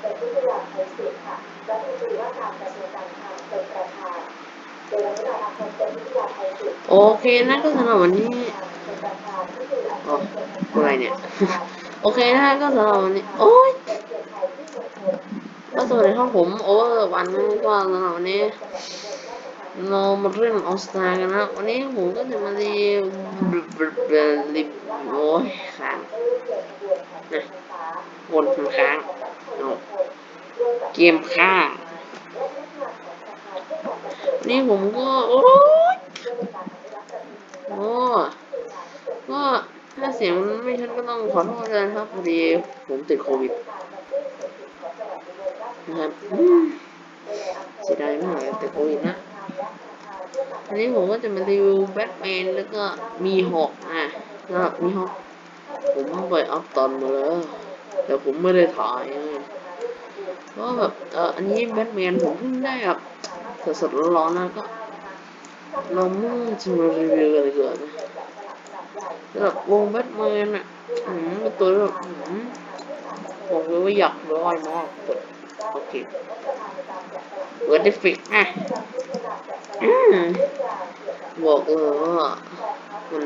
เป็นวิทยาภัยศิษย์ค่ะรัฐมนตรีว่าการกระทรวงการคลังเป็นประธานโดยนายอาคมเป็นวิทยาภัยศิษย์โอเคนะก็สำหรับวันนี้เป็นประธานที่คืออันอ๋อเป็นอะไรเนี่ย โอเคนะก็สำหรับวันนี้ โอ้ยก็สวัสดีครับผมโอเวอร์วันนะก็สำหรับวันนี้เรามาเล่นออสตากันนะ วันนี้ผมก็จะมารีวิวรีวิวโอ้ยค้างนะวนค้าง เกมค้านี่ผมก็ โอ้ยโอ้ก็ถ้าเสียงมันไม่ชัดก็ต้องขอโทษด้วยนะครับ พอดีผมติดโควิดนะครับเสียดายมากติดโควิดนะอันนี้ผมก็จะมารีวิวแบทแมนแล้วก็มีหอกอะก็มีหอกผมไปอัพตอนมาแล้ว แต่ผมไม่ได้ถ่ายเพราะแบบเอออันนี้แบทแมนผมเพิ่งได้แบบสดๆร้อนๆนะก็เรามุ่งจะมารีวิวกันดีกว่านะแบบวงแบทแมนอะอืมเป็นตัวแบบอืมบอกเลยว่าอยากร้อยมากกดโอเคเปิดดิฟิกอะบอกเลยว่ามัน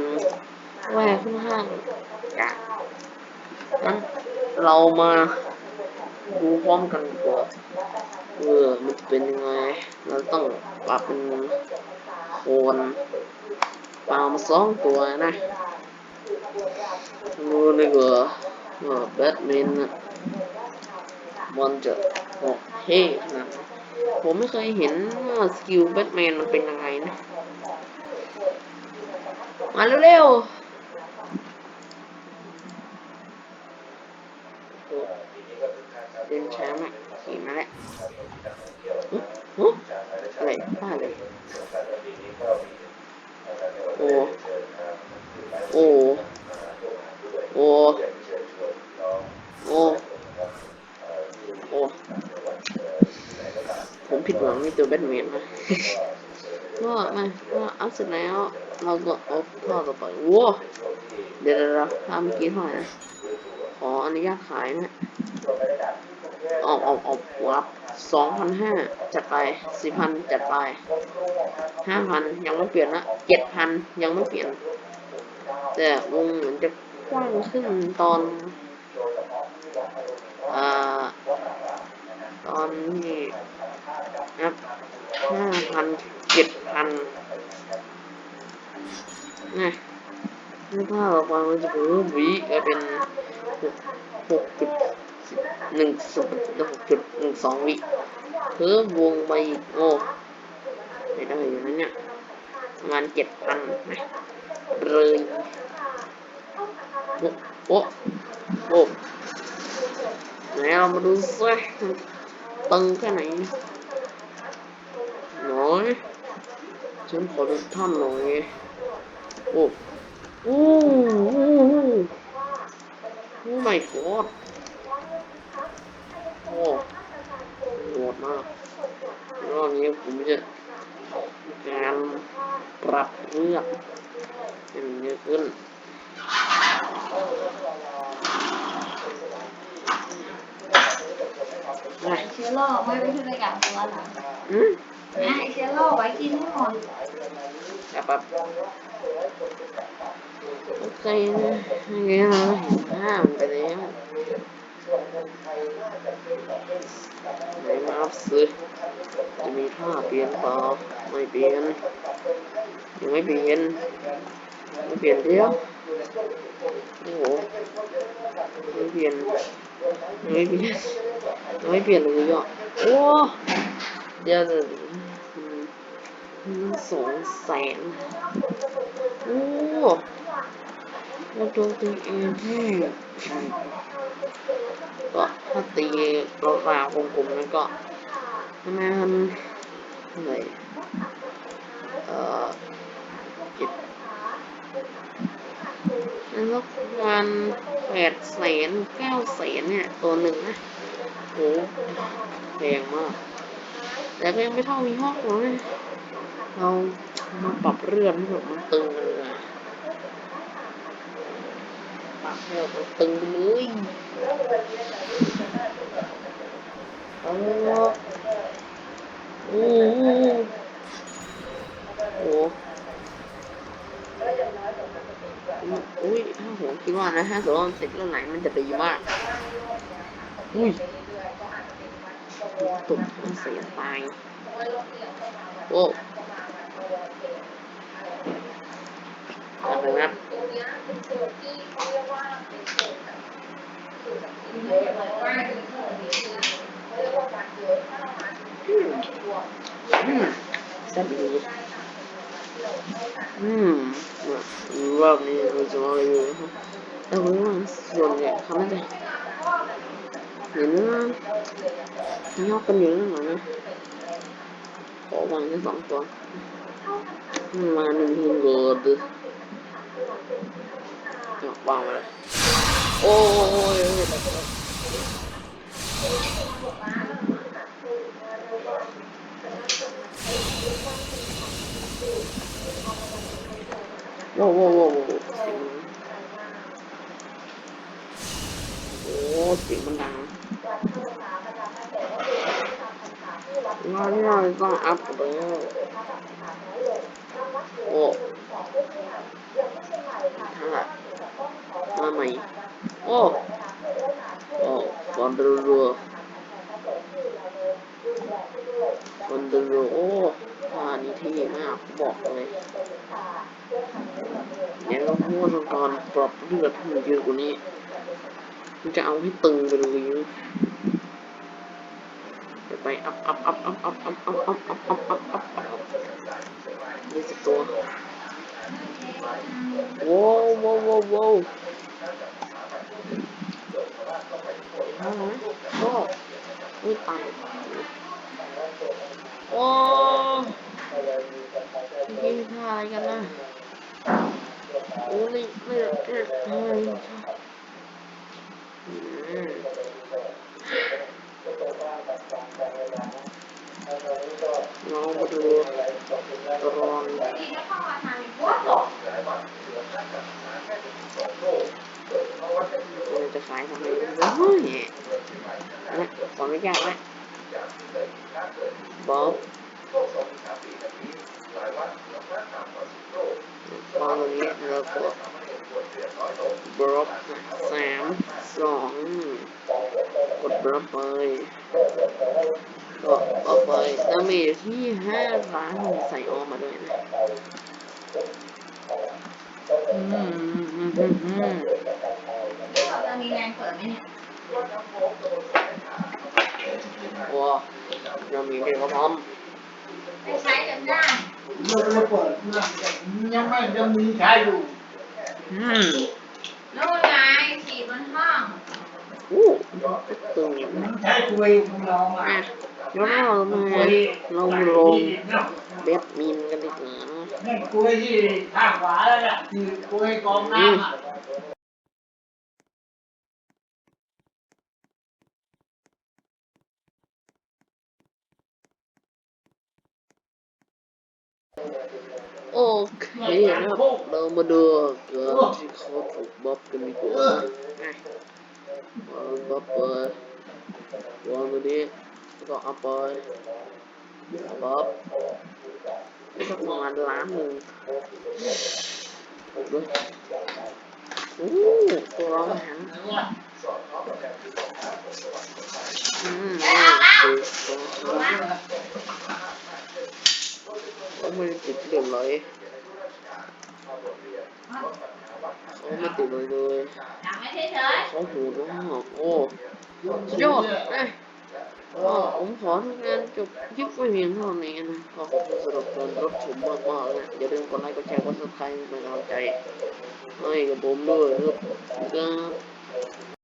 แหวกค่อนข้างยาก งั้นเรามาดูพร้อมกันกว่าเออมันเป็นยังไง เราต้องปรับเป็นโคนปลามาสองตัวนะดูดีกว่าว่าแบทแมนมันจะออกเท่ขนาดผมไม่เคยเห็นว่าสกิลแบทแมนมันเป็นยังไงนะ มาเร็วๆโอ้เดินช้ามากขี่มาแล้วอุ๊ยอุ๊ยอะไรบ้าเลยโอ้โอ้โอ้โอ้โอ้ผมผิดหวังในตัวแบทแมนนะก็มาก็อัพเสร็จแล้วเราก็เอาท่อต่อไปโว้เดี๋ยวเราทำเมื่อกี้เท่าไหร่นะขออนุญาตขายนะ ออกออกออกวับสองพันห้าจัดไปสี่พันจัดไปห้าพันยังไม่เปลี่ยนนะเจ็ดพันยังไม่เปลี่ยน แต่วงเหมือนจะกว้างขึ้นตอนอ่าตอนนี้นะห้าพันเจ็ดพันนะนี่ถ้าเราฟังมันจะเป็นรูปวิก็เป็นหกหกจุด หนึ่งสุดหกจุดหนึ่งสองวิเพิ่มวงไปอีกโอ้ไม่ได้อยู่นะเนี่ยประมาณเจ็ดพันนะเลยโอ้โอ้โอ้ไหนเรามาดูซิตึงแค่ไหนหน่อยฉันขอดูท่านหน่อยโอ้โอ้โอ้โอ้ my god โอ้โหดมากร อบนี้ผมจะการปรับเลือกให้มันเยอะขึ้นไปเชื้อโรคไม่ไปช่วยกันตัวหลังอืมนะไอเชื้อโรคไว้กินให้หมดครับครับโอเคนะอย่างเงี้ยเราเห็นภาพมันไปแล้ว ไหนมาอัพซื้อจะมีท่าเปลี่ยนเปล่าไม่เปลี่ยนยังไม่เปลี่ยนไม่เปลี่ยนเดียวโอ้โหไม่เปลี่ยนไม่เปลี่ยนไม่เปลี่ยนเลยอะโอ้เดี๋ยวเดี๋ยวอืมมันสองแสนโอ้ เราโจมตีเองที่ก็ถ้าตีรถราวงกลมนั้นก็ประมาณเท่าไหร่เอ่อเจ็ดแล้วประมาณแปดแสนเก้าแสนเนี่ย ตัวหนึ่งนะโหแพงมาก แต่ก็ยังไม่เท่ามีห้องเลยเรามาปรับเรื่องให้แบบมันตึงกันเลยากแยวตึงเลยเอาอืมโอ้อุ้ยถ้าหัวคิดว่านะฮะาสมมติว่าเร็จแล้ไหนมันจะดีมาก อุ้ยตุ่มเสียตายโอ้อะไรนะ นี้เป็นโซนที่เขาเรียกว่าเป็นโซนแบบโซนแบบที่เยอะเพราะว่าเป็นโซนที่เขาเรียกว่าการเยอะถ้าเรามาถึงต้องรวมจะดีอืมรอบนี้เราจะมาอยู่แต่ว่าส่วนใหญ่เขาไม่ได้เห็นว่ายอกกันอยู่นั่นหรอนะขอวางแค่สองตัวมาหนึ่งเบอร์ดิ วางไปเลยโอ้ยโว้โว้โว้โว้โอ้เสียงมันดังงานนี้เราต้องอัพแล้วโอ้ฮะ มาใหม่ โอ้โอ้บอลเรือเรือๆบอลเรือเรือๆโอ้ท่านี้เท่มากบอกเลยเดี๋ยวเราพูดตอนปรับเลือดให้มันเยอะกว่านี้มันจะเอาให้ตึงไปเลยจะไปอัพอัพอัพอัพอัพอัพอัพอัพอัพอัพอัพอัพอัพยี่สิบตัวว้าวว้าวว้วโว้ เอานะก็นี่ไปโอ้ยิงทายกันนะโอ้ยไม่ไม่ไม่น้องมาดูตอน จะขายทำไมเฮ้ยนะขออนุญาตนะบ๊อบตอนนี้เราก็บล็อกสามสองกดบล็อกไปก็เอาไปดาเมจที่ห้าล้านใส่ออมมาด้วยนะอืมอืมอืมอืม แรงเปิดไหมเนี่ยว้าเรามีเด็กก็พร้อมไม่ใช้จนได้ยังไม่เปิดยังไม่ยังมีใช้อยู่อืมนู่นไงฉีดบนห้องอู้ตึงมันใช้คุยของเราอะอะแล้วเรามาเราลงเบ็ดมินกันดีกว่านี่คุยที่ข้างขวาแล้วน่ะคือคุยกองน้ำอะ โอเคครับ เรามาดูการที่เขาถูกบ๊อบกันดีกว่าบ๊อบไปวางตัวนี้ก็เอาไปบ๊อบสักประมาณล้านหนึ่งถูกด้วยโอ้ตัวเราหันอืมถูกตัวเขา ไม่ติดเรียบร้อยเขาไม่ติดเลยเลยดังไว้เฉยเขาหูมากโอ้สุดยอดนะก็ผมขอทำงานจบคลิปไว้เพียงเท่านี้นะก็ขอบคุณสำหรับการรับชมมากๆนะอย่าลืมกดไลค์กดแชร์กดซับสไครต์เป็นกำลังใจให้กับผมด้วยนะครับ